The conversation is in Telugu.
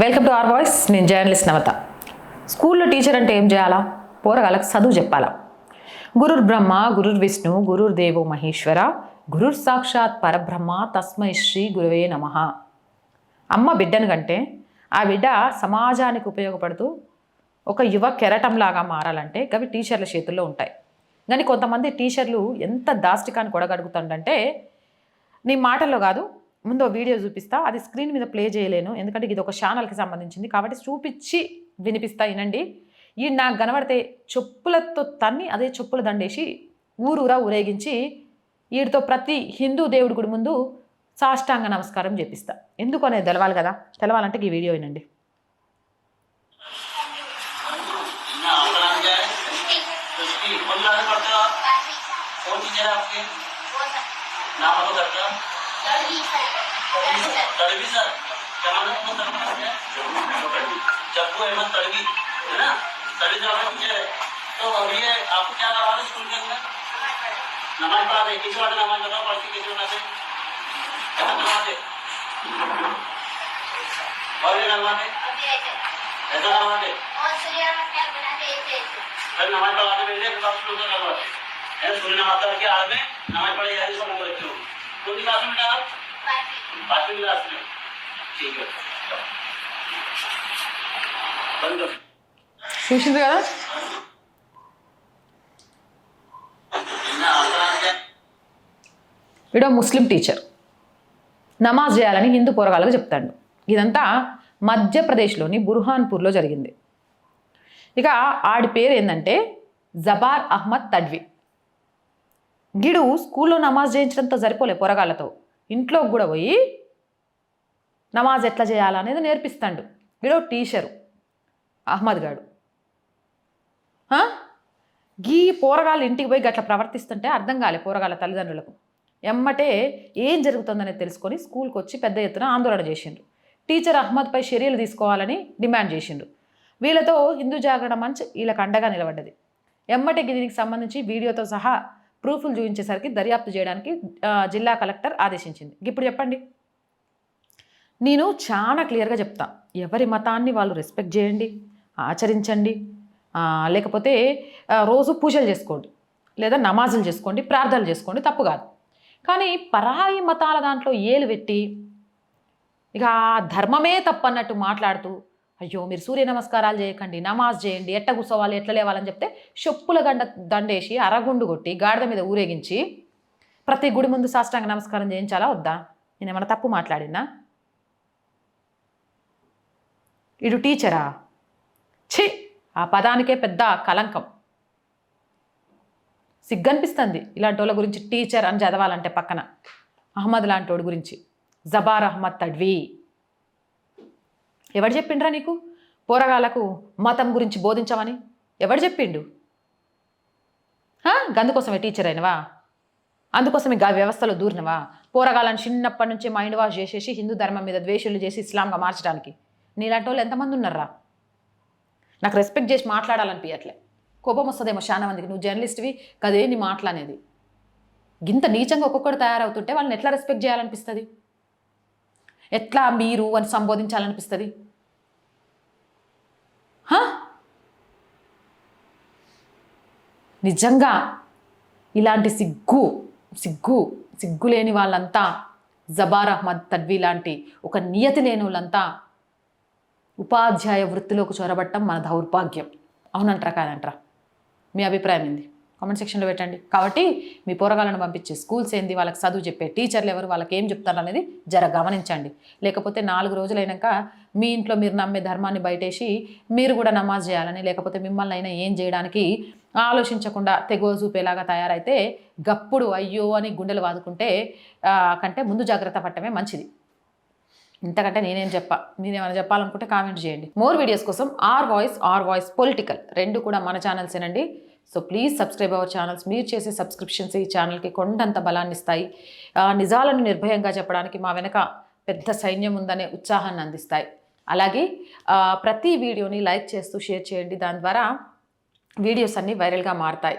వెల్కమ్ టు ఆర్ వాయిస్ నేను జర్నలిస్ట్ నవత. స్కూల్లో టీచర్ అంటే ఏం చేయాలా? పోరగాళ్ళకి చదువు చెప్పాలా? గురుర్ బ్రహ్మ గురుర్ విష్ణు గురుర్ దేవో మహేశ్వర గురుర్ సాక్షాత్ పరబ్రహ్మ తస్మై శ్రీ గురువే నమ. అమ్మ బిడ్డను కంటే ఆ బిడ్డ సమాజానికి ఉపయోగపడుతూ ఒక యువ కెరటంలాగా మారాలంటే గవి టీచర్ల చేతుల్లో ఉంటాయి. కానీ కొంతమంది టీచర్లు ఎంత దాష్టికాన్ని కొడగడుగుతుండంటే నీ మాటల్లో కాదు ముందు వీడియో చూపిస్తా అది స్క్రీన్ మీద ప్లే చేయలేను ఎందుకంటే ఇది ఒక ఛానల్కి సంబంధించింది కాబట్టి చూపించి వినిపిస్తా వినండి ఈ నాకు కనబడితే చెప్పులతో తన్ని అదే చెప్పులు దండేసి ఊరూరా ఊరేగించి వీడితో ప్రతి హిందూ దేవుడి గుడి ముందు సాష్టాంగ నమస్కారం చేపిస్తా ఎందుకు అనేది తెలవాలి కదా తెలవాలంటే ఈ వీడియో వినండి ना तड़वी सर। क्या नाम है तड़वी जब्बू अहमद तड़वी है ना तड़वी जब टीचर है तो अभी आपको क्या करवा रहे स्कूल के अंदर नमाज़ पढ़ा दे किसी वाले नमाज़ करना पड़ती किसी वाले से क्या नमाज़ है और ये नमाज़ है ऐसा नमाज़ है फिर नमाज़ पढ़ाते बैठे क्लास शुरू करवाते हैं सूर्य नमाज़ करके आड़ में नमाज़ पढ़े जा रही सब नंबर रखे होंगे सी क्लास में बेटा आप पांचवी क्लास में ठीक है बंद करो చూసింది కదా ना अपना जाए వీడో ముస్లిం టీచర్ నమాజ్ చేయాలని హిందూ పోరగాళ్ళకు చెప్తాడు ఇదంతా మధ్యప్రదేశ్లోని బుర్హాన్పూర్లో జరిగింది ఇక ఆడి పేరు ఏంటంటే జబార్ అహ్మద్ తడ్వి గిడు స్కూల్లో నమాజ్ చేయించడంతో సరిపోలే పోరగాళ్ళతో. ఇంట్లోకి కూడా పోయి నమాజ్ ఎట్లా చేయాలనేది నేర్పిస్తాడు. వీడో టీచరు అహ్మద్ గాడు. గీ పోరగాళ్ళు ఇంటికి పోయి గట్ల ప్రవర్తిస్తుంటే అర్థం కాలే పోరగాళ్ళ తల్లిదండ్రులకు. ఎమ్మటే ఏం జరుగుతుందనేది తెలుసుకొని స్కూల్కి వచ్చి పెద్ద ఎత్తున ఆందోళన చేసిండ్రు. టీచర్ అహ్మద్పై చర్యలు తీసుకోవాలని డిమాండ్ చేసిండ్రు. వీళ్ళతో హిందూ జాగరణ మంచ్ వీళ్ళకి అండగా నిలబడ్డది. ఎమ్మటే దీనికి సంబంధించి వీడియోతో సహా ప్రూఫ్లు చూపించేసరికి దర్యాప్తు చేయడానికి జిల్లా కలెక్టర్ ఆదేశించింది. ఇప్పుడు చెప్పండి. నేను చాలా క్లియర్గా చెప్తా. ఎవరి మతాన్ని వాళ్ళు రెస్పెక్ట్ చేయండి ఆచరించండి లేకపోతే రోజు పూజలు చేసుకోండి లేదా నమాజులు చేసుకోండి ప్రార్థనలు చేసుకోండి తప్పు కాదు. కానీ పరాయి మతాల దాంట్లో ఏలు పెట్టి ఇక ఆ ధర్మమే తప్పన్నట్టు మాట్లాడుతూ అయ్యో మీరు సూర్య నమస్కారాలు చేయకండి నమాజ్ చేయండి ఎట్ట కూర్చోవాలి ఎట్ల లేవాలని చెప్తే చెప్పుల గండ దండేసి అరగుండు కొట్టి గాడిద మీద ఊరేగించి ప్రతి గుడి ముందు సాష్టాంగ నమస్కారం చేయించాలా వద్దా? నేను ఏమైనా తప్పు మాట్లాడినా ఇడు టీచరా? ఛీ! ఆ పదానికే పెద్ద కలంకం సిగ్గనిపిస్తుంది ఇలాంటి వాళ్ళ గురించి టీచర్ అని చదవాలంటే పక్కన. అహ్మద్ లాంటి వాడి గురించి. జబార్ అహ్మద్ తడ్వి. ఎవడు చెప్పిండ్రా నీకు? పోరగాళ్ళకు మతం గురించి బోధించమని? ఎవడు చెప్పిండు? గందుకోసమే టీచర్ అయినవా? అందుకోసమే గా వ్యవస్థలో దూరినవా? పోరగాళ్ళని చిన్నప్పటి నుంచే మైండ్ వాష్ చేసేసి హిందూ ధర్మం మీద ద్వేషులు చేసి ఇస్లాంగా మార్చడానికి. నీలాంటి వాళ్ళు ఎంతమంది ఉన్నారా నాకు రెస్పెక్ట్ చేసి మాట్లాడాలనిపించట్లే కోపం వస్తుందేమో చాలా మందికి. నువ్వు జర్నలిస్ట్వి కదే నీ మాట్లాడేది గింత నీచంగా ఒక్కొక్కడు తయారవుతుంటే వాళ్ళని ఎట్లా రెస్పెక్ట్ చేయాలనిపిస్తుంది? ఎట్లా మీరు అని సంబోధించాలనిపిస్తుంది? నిజంగా ఇలాంటి సిగ్గు సిగ్గు సిగ్గు లేని వాళ్ళంతా జబార్ అహ్మద్ తడ్వీ లాంటి ఒక నియతి లేని వాళ్ళంతా ఉపాధ్యాయ వృత్తిలోకి చొరబట్టం మన దౌర్భాగ్యం. అవునంటారా కాదంటారా. మీ అభిప్రాయం ఏంది? కామెంట్ సెక్షన్లో పెట్టండి. కాబట్టి మీ పోరగాళ్ళను పంపించే స్కూల్స్ ఏంది? వాళ్ళకి చదువు చెప్పే టీచర్లు ఎవరు? వాళ్ళకి ఏం చెప్తారు అనేది జర గమనించండి. లేకపోతే నాలుగు రోజులైనాక మీ ఇంట్లో మీరు నమ్మే ధర్మాన్ని బయటేసి మీరు కూడా నమాజ్ చేయాలని లేకపోతే మిమ్మల్ని అయినా ఏం చేయడానికి ఆలోచించకుండా తెగువ చూపేలాగా తయారైతే గప్పుడు అయ్యో అని గుండెలు వాదుకుంటే కంటే ముందు జాగ్రత్త పట్టమే మంచిది. ఇంతకంటే నేనేం చెప్పా? మీరేమైనా చెప్పాలనుకుంటే కామెంట్ చేయండి. మోర్ వీడియోస్ కోసం R voice R voice political రెండు కూడా మన ఛానల్సేనండి so please subscribe our channels మీరు చేసే సబ్స్క్రిప్షన్స్ ఈ ఛానల్కి కొండంత బలాన్ని ఇస్తాయి. నిజాలను నిర్భయంగా చెప్పడానికి మా వెనక పెద్ద సైన్యం ఉందనే ఉత్సాహాన్ని అందిస్తాయి. అలాగే ప్రతి వీడియోని లైక్ చేస్తూ షేర్ చేయండి. దాని ద్వారా వీడియోస్ అన్నీ వైరల్గా మారుతాయి.